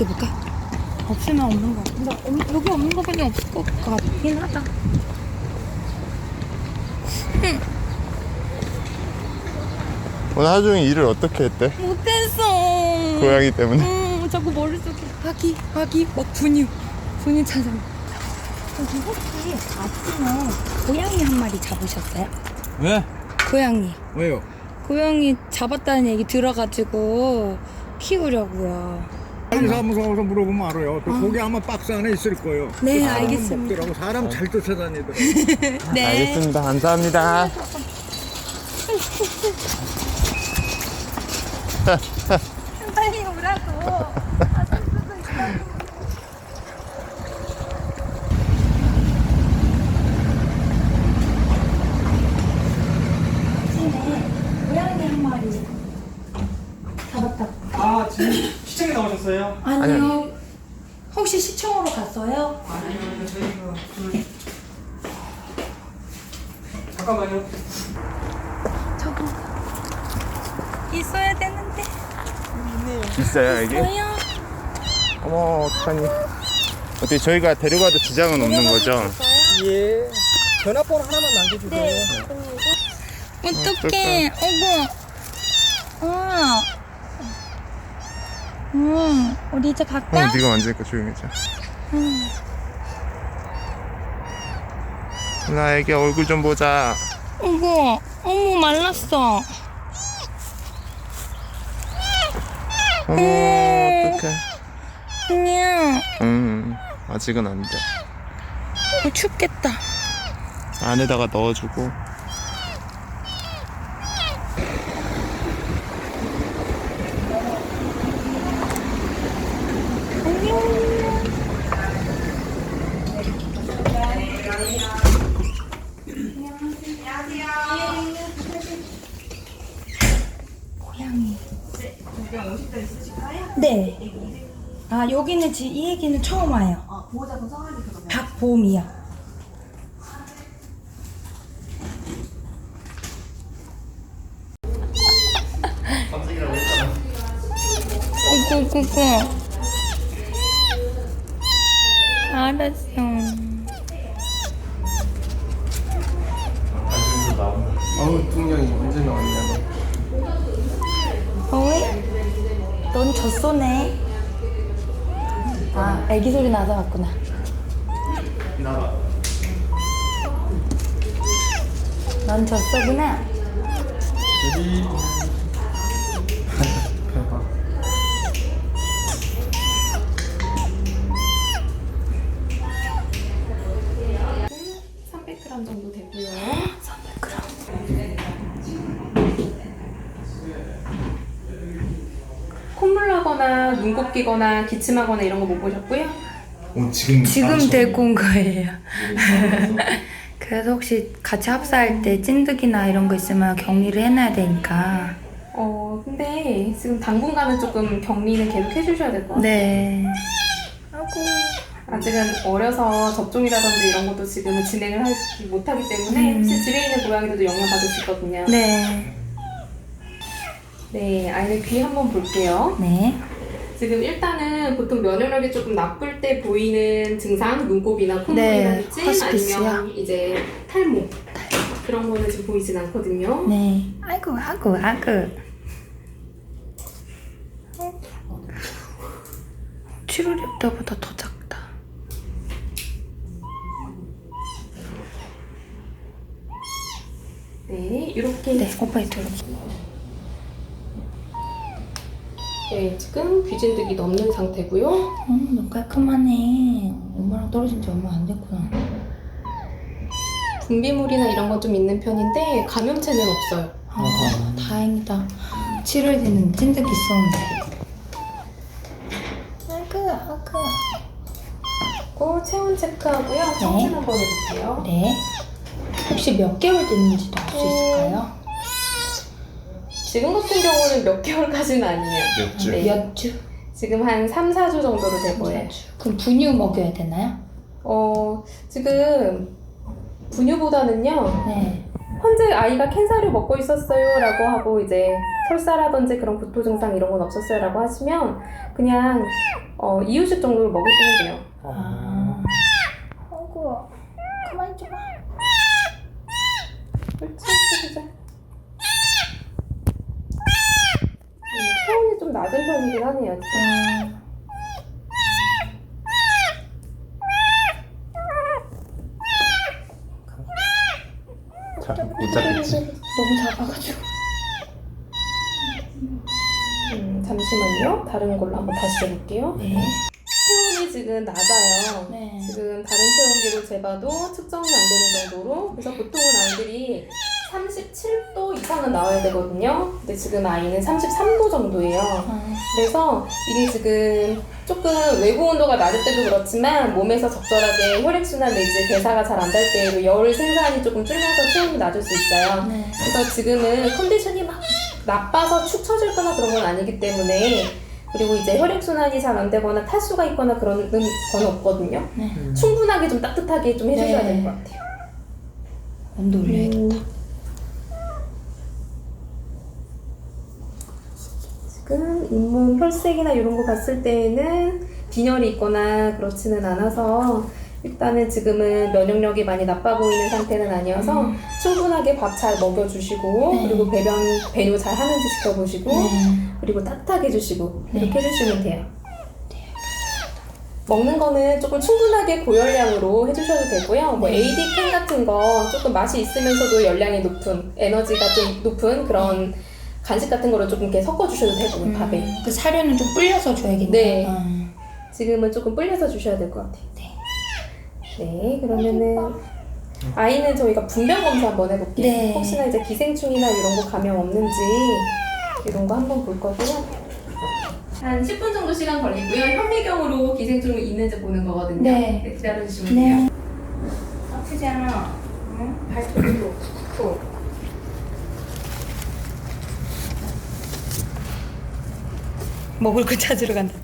느껴볼까? 없으면 없는 거 같은데 없- 여기 없는 거밖에 없을 것 같긴 하다 오늘 하루 종일 일을 어떻게 했대? 못했어 고양이 때문에? 음, 자꾸 머릿속에 아기 아기 막 분유 분유 찾아 여기 혹시 아침에 고양이 한 마리 잡으셨어요? 왜? 고양이 왜요? 고양이 잡았다는 얘기 들어가지고 키우려고요 사무소 가서 물어보면 알아요. 그 고기 아마 박스 안에 있을 거예요. 네, 사람은 알겠습니다. 먹더라고. 사람 잘 쫓아다니더라고. 네 알겠습니다. 감사합니다. 빨리 오라고 아침에 고양이 한 마리 잡았다고 아 지금 시청에 나오셨어요? 아니요 혹시 시청으로 갔어요? 아니요 저희가 그 잠깐만요 저거 있어야 되는데 있어요, 여기? 뭐요? 어머, 어떡하니. 어떻게 저희가 데려가도 지장은 없는 거죠? 예 전화번호 하나만 남겨주세요 네. 어떡해. 어구. 어. 음, 우리 이제 어, 갈까? 네가 만지니까 조용히 자. 나 애기 얼굴 좀 보자. 어구. 어머, 말랐어. 어머, 음. 어떡해. 그냥, 음, 아직은 안 돼. 어, 춥겠다. 안에다가 넣어주고. 네. 아, 여기는 지, 이 얘기는 처음 와요. 아, 보호자분 성함이 그러면? 박보미요. 오구구구. 알았어. 어우 중량이 언제 나왔냐 어이? 넌 젖소네. 아, 애기 소리 나서 왔구나. 넌 젖소구나. 여기 정도 되고요. 콧물 나거나 눈곱 끼거나 기침하거나 이런 거 못 보셨고요. 어, 지금 지금 데리고 온 거예요. 그래서 혹시 같이 합사할 때 찐득이나 이런 거 있으면 격리를 해놔야 되니까. 어, 근데 지금 당분간은 조금 격리는 계속 해주셔야 될 것 같아요. 네. 아직은 어려서 접종이라든지 이런 것도 지금은 진행을 하지 못하기 때문에 혹시 집에 있는 고양이들도 영향 받을 수 있거든요. 네. 네, 아이들 귀 한번 볼게요. 네. 지금 일단은 보통 면역력이 조금 나쁠 때 보이는 증상, 눈곱이나 콧물이나 네? 아니면 이제 탈모 그런 거는 지금 보이진 않거든요. 네. 아이고, 아이고, 아이고. 치료리 때보다 더 작다. 네, 이렇게 네, 오빠 이쪽으로. 네, 지금 귀진득이 넘는 상태고요. 음, 너 깔끔하네. 엄마랑 떨어진 지 얼마 안 됐구나. 분비물이나 이런 거좀 있는 편인데 감염체는 없어요. 아, 다행이다. 7월 뒤는 찐득 있었는데. 아그, 아그. 고 체온 체크하고요. 청진 한번 해볼게요. 네. 혹시 몇 개월 됐는지도 알 수 있을까요? 지금 같은 경우는 몇 개월까지는 아니에요. 몇 주? 네. 몇 주? 지금 한 3, 4주 정도로 될 거예요. 그럼 분유 먹여야 되나요? 어, 지금 분유보다는요. 네. 현재 아이가 캔사를 먹고 있었어요 라고 하고 이제 설사라든지 그런 구토 증상 이런 건 없었어요라고 하시면 그냥 어, 이유식 정도로 먹으시면 돼요. 아. 아이고, 가만히 좀 봐. 진짜. 음, 체온이 좀 낮은 편이긴 하네요. 자, 못 잡겠지. 너무 작아가지고. 음, 잠시만요. 다른 걸로 한번 다시 해볼게요. 네. 체온이 지금 낮아요. 네. 지금 다른 체온계로 재봐도 측정이 안 되는 정도로 그래서 보통은 아이들이 37도 이상은 나와야 되거든요. 근데 지금 아이는 33도 정도예요. 아. 그래서 이게 지금 조금 외부 온도가 낮을 때도 그렇지만 몸에서 적절하게 혈액순환 내지 대사가 잘 안 될 때에도 열 생산이 조금 줄면서 체온이 낮을 수 있어요. 네. 그래서 지금은 컨디션이 막 나빠서 축 처질 거나 그런 건 아니기 때문에 그리고 이제 혈액순환이 잘 안 되거나 탈수가 있거나 그런 건 없거든요. 네. 충분하게 좀 따뜻하게 좀 해주셔야 네. 될것 같아요. 온도 올려야겠다. 지금 잇몸 혈색이나 이런 거 봤을 때에는 빈혈이 있거나 그렇지는 않아서 일단은 지금은 면역력이 많이 나빠 보이는 상태는 아니어서 음. 충분하게 밥 잘 먹여주시고 네. 그리고 배변 배뇨 잘 하는지 지켜보시고 네. 그리고 따뜻하게 해주시고 네. 이렇게 해주시면 돼요. 먹는 거는 조금 충분하게 고열량으로 해주셔도 되고요. 뭐 네. AD 캔 같은 거 조금 맛이 있으면서도 열량이 높은 에너지가 좀 높은 그런 간식 같은 거를 조금 이렇게 섞어 주셔도 되고 음, 밥에 그 사료는 좀 불려서 줘야겠네요. 네. 아. 지금은 조금 불려서 주셔야 될 것 같아요. 네. 네, 그러면은 아이는 저희가 분변 검사 한번 해볼게요. 네. 혹시나 이제 기생충이나 이런 거 감염 없는지 이런 거 한번 볼 거고요. 한 10분 정도 시간 걸리고요. 현미경으로 기생충이 있는지 보는 거거든요. 네. 기다려주시면 돼요. 네. 아프지 않아. 응? 발톱도 툭툭. 먹을 거 찾으러 간다.